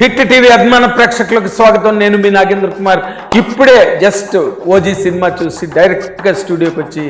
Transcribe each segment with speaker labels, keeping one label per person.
Speaker 1: Hit TV అభిమాన ప్రేక్షకులకు స్వాగతం. నేను మీ నాగేంద్ర కుమార్. ఇప్పుడే జస్ట్ ఓజీ సినిమా చూసి డైరెక్ట్గా స్టూడియోకి వచ్చి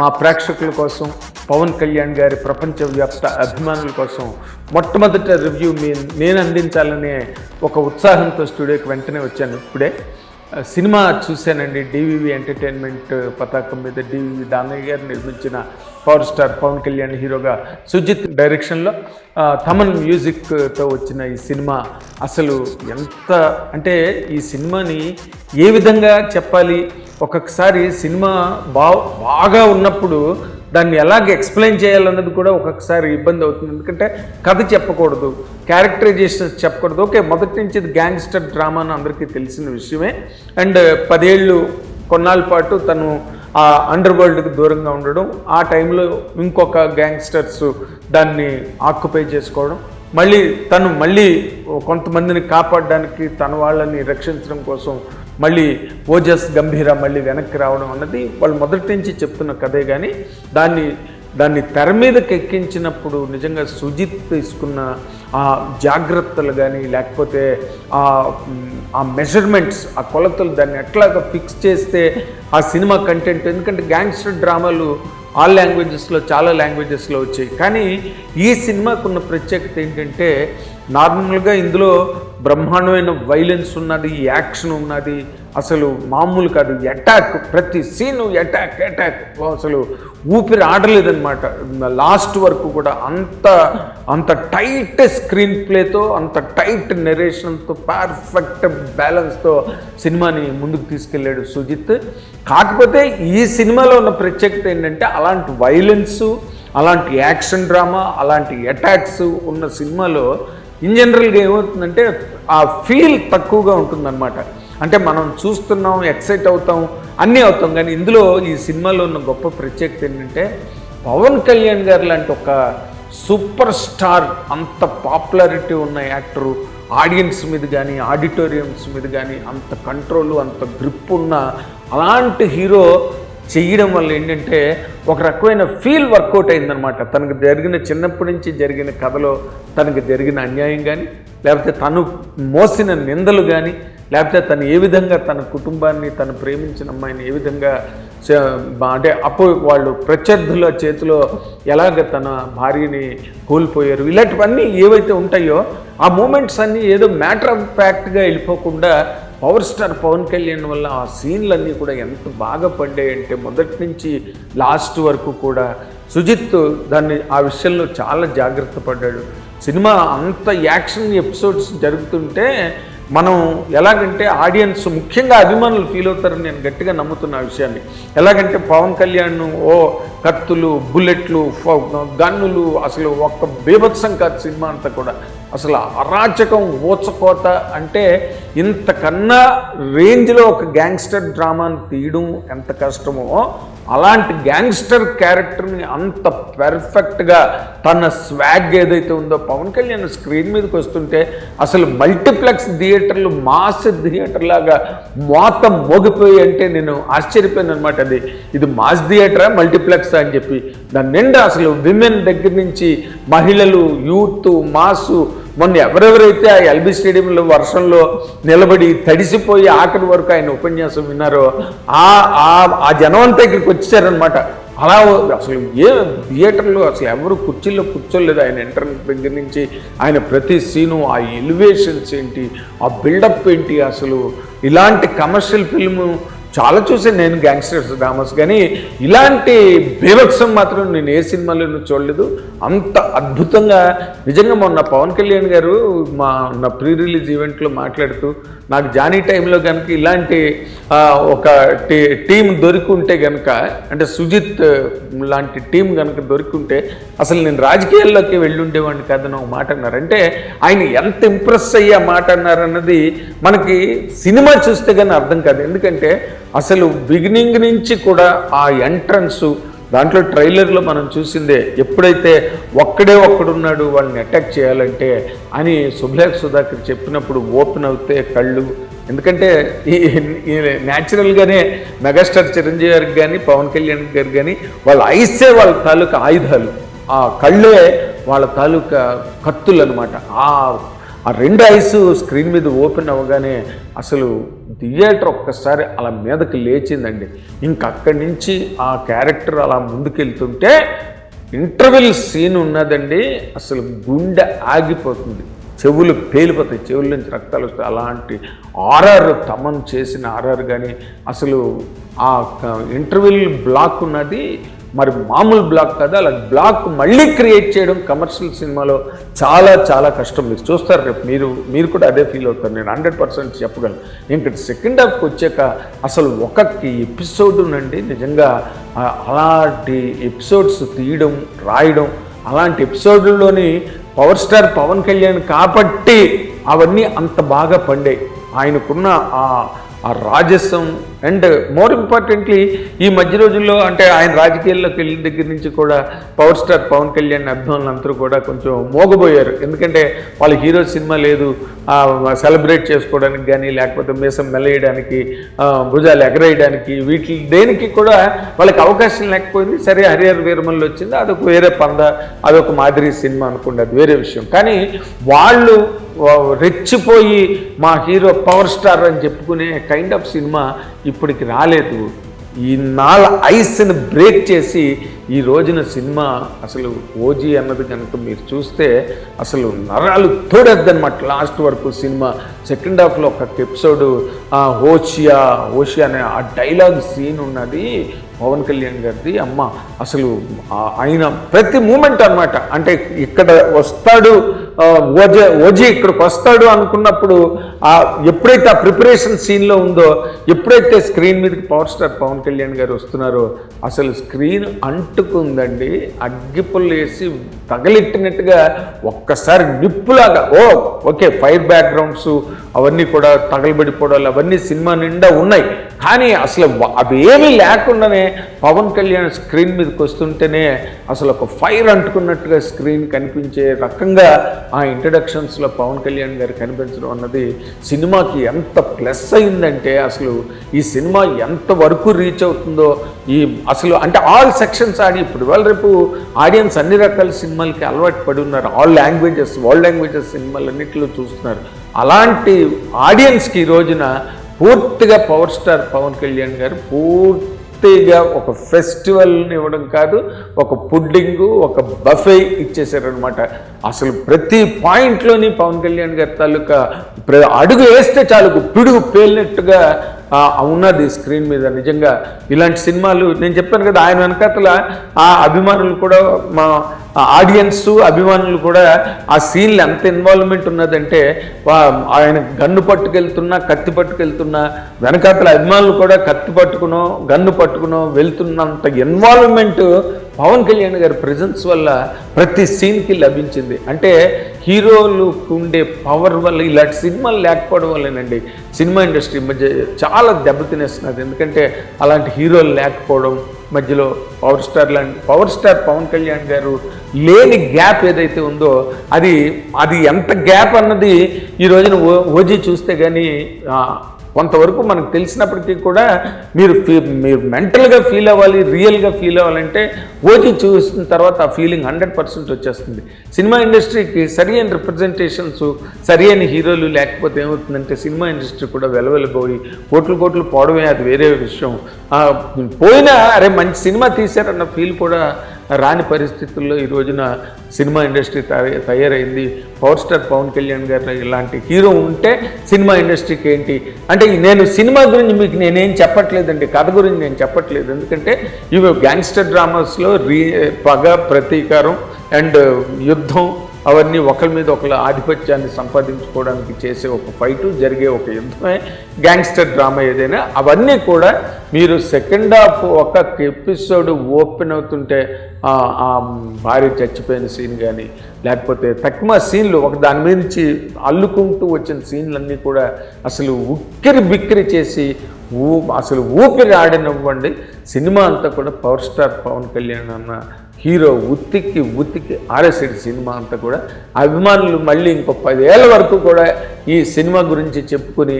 Speaker 1: మా ప్రేక్షకుల కోసం పవన్ కళ్యాణ్ గారి ప్రపంచవ్యాప్త అభిమానుల కోసం మొట్టమొదట రివ్యూ మీ నేను అందించాలనే ఒక ఉత్సాహంతో స్టూడియోకి వెంటనే వచ్చాను ఇప్పుడే. సినిమా చూశానండి. డివివి ఎంటర్టైన్మెంట్ పతాకం మీద డివివి దానయ్య గారు నిర్మించిన పవర్ స్టార్ పవన్ కళ్యాణ్ హీరోగా సుజిత్ డైరెక్షన్లో థమన్ తమన్ మ్యూజిక్తో వచ్చిన ఈ సినిమా అసలు ఎంత అంటే ఈ సినిమాని ఏ విధంగా చెప్పాలి? ఒక్కొక్కసారి సినిమా బా బాగా ఉన్నప్పుడు దాన్ని ఎలాగ ఎక్స్ప్లెయిన్ చేయాలన్నది కూడా ఒక్కొక్కసారి ఇబ్బంది అవుతుంది. ఎందుకంటే కథ చెప్పకూడదు క్యారెక్టరైజేషన్ చెప్పకూడదు. ఓకే మొదటి నుంచి ఇది గ్యాంగ్స్టర్ డ్రామా అని అందరికీ తెలిసిన విషయమే. అండ్ పదేళ్ళు కొన్నాళ్ళ పాటు తను ఆ అండర్ వరల్డ్కి దూరంగా ఉండడం ఆ టైంలో ఇంకొక గ్యాంగ్స్టర్స్ దాన్ని ఆక్యుపై చేసుకోవడం. మళ్ళీ తను మళ్ళీ కొంతమందిని కాపాడడానికి తన వాళ్ళని రక్షించడం కోసం మళ్ళీ ఓజస్ గంభీర మళ్ళీ వెనక్కి రావడం అన్నది వాళ్ళు మొదటి నుంచి చెప్తున్న కథే కానీ దాన్ని దాన్ని తెర మీదకి ఎక్కించినప్పుడు నిజంగా సుజిత్ తీసుకున్న ఆ జాగ్రత్తలు కానీ లేకపోతే ఆ ఆ మెజర్మెంట్స్ ఆ కొలతలు దాన్ని ఎట్లాగా ఫిక్స్ చేస్తే ఆ సినిమా కంటెంట్ ఎందుకంటే గ్యాంగ్స్టర్ డ్రామాలు ఆల్ లాంగ్వేజెస్లో చాలా లాంగ్వేజెస్లో వచ్చాయి. కానీ ఈ సినిమాకున్న ప్రత్యేకత ఏంటంటే నార్మల్గా ఇందులో బ్రహ్మాండమైన వైలెన్స్ ఉన్నది యాక్షన్ ఉన్నది అసలు మామూలు కాదు. అటాక్ ప్రతి సీను అటాక్ అటాక్ అసలు ఊపిరి ఆడలేదనమాట లాస్ట్ వరకు కూడా అంత అంత టైట్ స్క్రీన్ ప్లేతో అంత టైట్ నెరేషన్తో పర్ఫెక్ట్ బ్యాలెన్స్తో సినిమాని ముందుకు తీసుకెళ్ళాడు సుజిత్. కాకపోతే ఈ సినిమాలో ఉన్న ప్రత్యేకత ఏంటంటే అలాంటి వైలెన్సు అలాంటి యాక్షన్ డ్రామా అలాంటి అటాక్స్ ఉన్న సినిమాలో ఇన్ జనరల్గా ఏమవుతుందంటే ఆ ఫీల్ తక్కువగా ఉంటుందన్నమాట. అంటే మనం చూస్తున్నాం ఎక్సైట్ అవుతాం అన్నీ అవుతాం. కానీ ఇందులో ఈ సినిమాలో ఉన్న గొప్ప ప్రత్యేకత ఏంటంటే పవన్ కళ్యాణ్ గారు లాంటి ఒక సూపర్ స్టార్ అంత పాపులారిటీ ఉన్న యాక్టరు ఆడియన్స్ మీద కానీ ఆడిటోరియంస్ మీద కానీ అంత కంట్రోల్ అంత గ్రిప్ ఉన్న అలాంటి హీరో చేయడం వల్ల ఏంటంటే ఒక రకమైన ఫీల్ వర్కౌట్ అయిందనమాట తనకు జరిగిన చిన్నప్పటి నుంచి జరిగిన కథలో తనకు జరిగిన అన్యాయం కానీ లేకపోతే తను మోసిన నిందలు కానీ లేకపోతే తను ఏ విధంగా తన కుటుంబాన్ని తను ప్రేమించిన అమ్మాయిని ఏ విధంగా అంటే అప్పుడు వాళ్ళు ప్రత్యర్థుల చేతిలో ఎలాగ తన భార్యని కోల్పోయారు ఇలాంటివన్నీ ఏవైతే ఉంటాయో ఆ మూమెంట్స్ అన్నీ ఏదో మ్యాటర్ ఆఫ్ ఫ్యాక్ట్గా వెళ్ళిపోకుండా పవర్ స్టార్ పవన్ కళ్యాణ్ వల్ల ఆ సీన్లన్నీ కూడా ఎంత బాగా పడ్డాయంటే మొదటి నుంచి లాస్ట్ వరకు కూడా సుజిత్ దాన్ని ఆ విషయంలో చాలా జాగ్రత్త పడ్డాడు. సినిమా అంత యాక్షన్ ఎపిసోడ్స్ జరుగుతుంటే మనం ఎలాగంటే ఆడియన్స్ ముఖ్యంగా అభిమానులు ఫీల్ అవుతారని నేను గట్టిగా నమ్ముతున్న ఆ విషయాన్ని. ఎలాగంటే పవన్ కళ్యాణ్ ఓ కత్తులు బుల్లెట్లు గన్నులు అసలు ఒక్క బీభత్సం కాదు సినిమా అంతా కూడా. అసలు అరాచకం ఊచకోత అంటే ఇంతకన్నా రేంజ్లో ఒక గ్యాంగ్స్టర్ డ్రామాను తీయడం ఎంత కష్టమో అలాంటి గ్యాంగ్స్టర్ క్యారెక్టర్ని అంత పెర్ఫెక్ట్గా తన స్వాగ్ ఏదైతే ఉందో పవన్ కళ్యాణ్ స్క్రీన్ మీదకి వస్తుంటే అసలు మల్టీప్లెక్స్ థియేటర్లు మాస్ థియేటర్ లాగా మోత మోగిపోయి అంటే నేను ఆశ్చర్యపోయాను అనమాట అది. ఇది మాస్ థియేటరా మల్టీప్లెక్స్ అని చెప్పి. దాని నిండా అసలు విమెన్ దగ్గర నుంచి మహిళలు యూత్ మాసు మొన్న ఎవరెవరైతే ఆ ఎల్బీ స్టేడియంలో వర్షంలో నిలబడి తడిసిపోయి ఆఖరి వరకు ఆయన ఉపన్యాసం విన్నారో ఆ ఆ- జనం అంతా ఇక్కడికి వచ్చేసారనమాట అలా అసలు ఏ థియేటర్లో అసలు ఎవరు కుర్చీల్లో కూర్చోలేదు ఆయన ఇంటర్నెట్ దగ్గర నుంచి. ఆయన ప్రతి సీను ఆ ఎలివేషన్స్ ఏంటి ఆ బిల్డప్ ఏంటి అసలు? ఇలాంటి కమర్షియల్ ఫిల్ము చాలా చూసాను నేను గ్యాంగ్స్టర్స్ డ్రామాస్ కానీ ఇలాంటి బీభత్సం మాత్రం నేను ఏ సినిమాలోనూ చూడలేదు. అంత అద్భుతంగా. నిజంగా మొన్న పవన్ కళ్యాణ్ గారు మా నా ప్రీ రిలీజ్ ఈవెంట్లో మాట్లాడుతూ నాకు జానీ టైంలో కనుక ఇలాంటి ఒక టీ టీం దొరికింటే కనుక అంటే సుజిత్ లాంటి టీం కనుక దొరికింటే అసలు నేను రాజకీయాల్లోకి వెళ్ళుండేవాడిని కాదని ఒక మాట అన్నారు. అంటే ఆయన ఎంత ఇంప్రెస్ అయ్యే ఆ మాట అన్నారన్నది మనకి సినిమా చూస్తే కానీ అర్థం కాదు. ఎందుకంటే అసలు బిగినింగ్ నుంచి కూడా ఆ ఎంట్రన్స్ దాంట్లో ట్రైలర్లో మనం చూసిందే ఎప్పుడైతే ఒక్కడే ఒక్కడున్నాడు వాళ్ళని అటాక్ చేయాలంటే అని సుభలేఖ సుధాకర్ చెప్పినప్పుడు ఓపెన్ అవుతే కళ్ళు. ఎందుకంటే ఈ ఈ న్యాచురల్గానే మెగాస్టార్ చిరంజీవి గారికి కానీ పవన్ కళ్యాణ్ గారికి కానీ వాళ్ళ ఐసే వాళ్ళ తాలూకా ఆయుధాలు. ఆ కళ్ళే వాళ్ళ తాలూకా కత్తులు అనమాట ఆ ఆ రెండు ఐస్ స్క్రీన్ మీద ఓపెన్ అవ్వగానే అసలు థియేటర్ ఒక్కసారి అలా మీదకి లేచిందండి. ఇంక అక్కడి నుంచి ఆ క్యారెక్టర్ అలా ముందుకెళ్తుంటే ఇంటర్వెల్ సీన్ ఉన్నదండి. అసలు గుండె ఆగిపోతుంది. చెవులు పేలిపోతాయి. చెవుల నుంచి రక్తాలు వస్తాయి. అలాంటి ఆర్ఆర్ తమన్ చేసిన ఆర్ఆర్ కానీ అసలు ఆ ఇంటర్వెల్ బ్లాక్ ఉన్నది. మరి మామూలు బ్లాక్ కాదు అలా బ్లాక్ మళ్ళీ క్రియేట్ చేయడం కమర్షియల్ సినిమాలో చాలా చాలా కష్టం. మీరు చూస్తారు రేపు మీరు మీరు కూడా అదే ఫీల్ అవుతారు. నేను హండ్రెడ్ పర్సెంట్ చెప్పగలను. ఇంకా సెకండ్ హాఫ్కి వచ్చాక అసలు ఒక ఎపిసోడ్ నుండి నిజంగా అలాంటి ఎపిసోడ్స్ తీయడం రాయడం అలాంటి ఎపిసోడ్లోని పవర్ స్టార్ పవన్ కళ్యాణ్ కాబట్టి అవన్నీ అంత బాగా పండాయి. ఆయనకున్న ఆ ఆ రాజస్వం అండ్ మోర్ ఇంపార్టెంట్లీ ఈ మధ్య రోజుల్లో అంటే ఆయన రాజకీయాల్లోకి వెళ్ళిన దగ్గర నుంచి కూడా పవర్ స్టార్ పవన్ కళ్యాణ్ అభిమానులు అందరూ కూడా కొంచెం మోగబోయారు. ఎందుకంటే వాళ్ళ హీరో సినిమా లేదు సెలబ్రేట్ చేసుకోవడానికి కానీ లేకపోతే మీసం మెలయడానికి భుజాలు ఎగరేయడానికి వీటి దేనికి కూడా వాళ్ళకి అవకాశం లేకపోయింది. సరే హరిహర వీరమల్లు వచ్చింది అదొక వేరే పంద అదొక మాదిరి సినిమా అనుకోండి అది వేరే విషయం. కానీ వాళ్ళు రెచ్చిపోయి మా హీరో పవర్ స్టార్ అని చెప్పుకునే కైండ్ ఆఫ్ సినిమా ఇప్పటికి రాలేదు. ఈ నాల ఐస్ని బ్రేక్ చేసి ఈ రోజున సినిమా అసలు ఓజీ అన్నది కనుక మీరు చూస్తే అసలు నరాలు తోడేద్దనమాట లాస్ట్ వరకు సినిమా సెకండ్ హాఫ్లో ఒక ఎపిసోడ్ హోషియా హోషియా అనే ఆ డైలాగ్ సీన్ ఉన్నది పవన్ కళ్యాణ్ గారిది. అమ్మ అసలు ఆయన ప్రతి మూమెంట్ అన్నమాట. అంటే ఇక్కడ వస్తాడు ఓజ ఓజీ ఇక్కడికి వస్తాడు అనుకున్నప్పుడు ఆ ఎప్పుడైతే ఆ ప్రిపరేషన్ సీన్లో ఉందో ఎప్పుడైతే స్క్రీన్ మీదకి పవర్ స్టార్ పవన్ కళ్యాణ్ గారు వస్తున్నారో అసలు స్క్రీన్ అంటుకుందండి. అగ్గిపుల్లు వేసి తగలెట్టినట్టుగా ఒక్కసారి నిప్పులాగా ఓ ఓకే ఫైర్ బ్యాక్గ్రౌండ్స్ అవన్నీ కూడా తగలబడిపోవడాలు అవన్నీ సినిమా నిండా ఉన్నాయి. కానీ అసలు అవేమీ లేకుండానే పవన్ కళ్యాణ్ స్క్రీన్ మీదకి వస్తుంటేనే అసలు ఒక ఫైర్ అంటుకున్నట్టుగా స్క్రీన్ కనిపించే రకంగా ఆ ఇంట్రడక్షన్స్లో పవన్ కళ్యాణ్ గారు కనిపించడం అన్నది సినిమాకి ఎంత ప్లస్ అయిందంటే అసలు ఈ సినిమా ఎంత వరకు రీచ్ అవుతుందో ఈ అసలు అంటే ఆల్ సెక్షన్స్ ఆడి ఇప్పుడు వాళ్ళ రేపు ఆడియన్స్ అన్ని రకాల సినిమాలకి అలవాటు పడి ఉన్నారు. ఆల్ లాంగ్వేజెస్ వరల్డ్ లాంగ్వేజెస్ సినిమాలు అన్నింటిలో చూస్తున్నారు. అలాంటి ఆడియన్స్కి ఈ రోజున పూర్తిగా పవర్ స్టార్ పవన్ కళ్యాణ్ గారు పూర్తి పూర్తిగా ఒక ఫెస్టివల్ని ఇవ్వడం కాదు ఒక పుడ్డింగు ఒక బఫే ఇచ్చేసారనమాట అసలు ప్రతి పాయింట్లోని పవన్ కళ్యాణ్ గారి తాలూకా ప్ర- అడుగు వేస్తే చాలు పిడుగు పేలినట్టుగా ఉన్నది స్క్రీన్ మీద. నిజంగా ఇలాంటి సినిమాలు నేను చెప్పాను కదా ఆయన వెనకాతల ఆ అభిమానులు కూడా మా ఆడియన్స్ అభిమానులు కూడా ఆ సీన్లు ఎంత ఇన్వాల్వ్మెంట్ ఉన్నదంటే ఆయన గన్ను పట్టుకెళ్తున్నా కత్తి పట్టుకెళ్తున్నా వెనకాతల అభిమానులు కూడా కత్తి పట్టుకునో గన్ను పట్టుకునో వెళ్తున్నంత ఇన్వాల్వ్మెంట్ పవన్ కళ్యాణ్ గారి ప్రజెన్స్ వల్ల ప్రతి సీన్కి లభించింది. అంటే హీరోలకు ఉండే పవర్ వల్ల ఇలాంటి సినిమాలు లేకపోవడం వల్లేనండి. సినిమా ఇండస్ట్రీ మధ్య చాలా దెబ్బతినేస్తున్నది ఎందుకంటే అలాంటి హీరోలు లేకపోవడం మధ్యలో పవర్ స్టార్ లాంటి పవర్ స్టార్ పవన్ కళ్యాణ్ గారు లేని గ్యాప్ ఏదైతే ఉందో అది అది ఎంత గ్యాప్ అన్నది ఈ రోజున ఓ ఓజీ చూస్తే కానీ కొంతవరకు మనకు తెలిసినప్పటికీ కూడా మీరు ఫీ- మీరు మెంటల్గా ఫీల్ అవ్వాలి రియల్గా ఫీల్ అవ్వాలంటే ఓజీ చూసిన తర్వాత ఆ ఫీలింగ్ హండ్రెడ్ పర్సెంట్ వచ్చేస్తుంది. సినిమా ఇండస్ట్రీకి సరి అయిన రిప్రజెంటేషన్స్ సరి అయిన హీరోలు లేకపోతే ఏమవుతుందంటే సినిమా ఇండస్ట్రీ కూడా వెలవెలబోయి కోట్లు కోట్లు పోవడమే అది వేరే విషయం. పోయినా అరే మంచి సినిమా తీశారన్న ఫీల్ కూడా రాని పరిస్థితుల్లో ఈ రోజున సినిమా ఇండస్ట్రీ తయారైంది. పవర్ స్టార్ పవన్ కళ్యాణ్ గారు ఇలాంటి హీరో ఉంటే సినిమా ఇండస్ట్రీకి ఏంటి? అంటే నేను సినిమా గురించి మీకు నేనేం చెప్పట్లేదండి. కథ గురించి నేను చెప్పట్లేదు. ఎందుకంటే ఇవి గ్యాంగ్స్టర్ డ్రామాస్లో రీ పగ ప్రతీకారం అండ్ యుద్ధం అవన్నీ ఒకరి మీద ఒకరి ఆధిపత్యాన్ని సంపాదించుకోవడానికి చేసే ఒక ఫైటు జరిగే ఒక యుద్ధమే గ్యాంగ్స్టర్ డ్రామా ఏదైనా. అవన్నీ కూడా మీరు సెకండ్ హాఫ్ ఒక ఎపిసోడ్ ఓపెన్ అవుతుంటే ఆ భార్య చచ్చిపోయిన సీన్ కానీ లేకపోతే తక్కువ సీన్లు ఒక దాని నుంచి అల్లుకుంటూ వచ్చిన సీన్లన్నీ కూడా అసలు ఉక్కిరి బిక్కిరి చేసి ఊ అసలు ఊపిరి ఆడినవ్వండి. సినిమా అంతా కూడా పవర్ స్టార్ పవన్ కళ్యాణ్ అన్న హీరో ఉత్తికి ఉత్తికి ఆరేసాడు సినిమా అంతా కూడా అభిమానులు మళ్ళీ ఇంకో పదేళ్ళ వరకు కూడా ఈ సినిమా గురించి చెప్పుకొని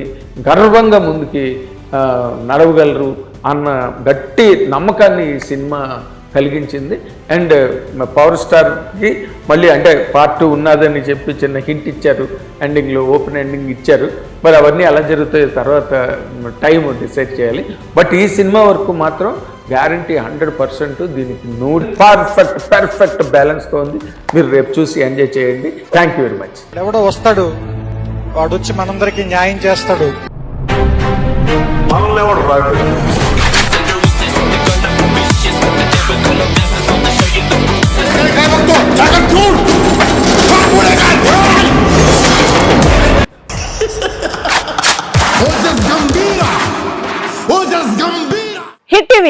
Speaker 1: గర్వంగా ముందుకి నడవగలరు అన్న గట్టి నమ్మకాన్ని ఈ సినిమా కలిగించింది. అండ్ పవర్ స్టార్కి మళ్ళీ అంటే పార్ట్ టూ ఉన్నదని చెప్పి చిన్న హింట్ ఇచ్చారు. ఎండింగ్లో ఓపెన్ ఎండింగ్ ఇచ్చారు. మరి అవన్నీ ఎలా జరుగుతాయో తర్వాత టైం డిసైడ్ చేయాలి. బట్ ఈ సినిమా వరకు మాత్రం గ్యారంటీ హండ్రెడ్ పర్సెంట్ దీనికి నూడ్ పర్ఫెక్ట్ పర్ఫెక్ట్ బ్యాలెన్స్తో ఉంది. మీరు రేపు చూసి ఎంజాయ్ చేయండి. Thank you very much.
Speaker 2: ఎవడో వస్తాడు. వాడు వచ్చి మనందరికి న్యాయం చేస్తాడు.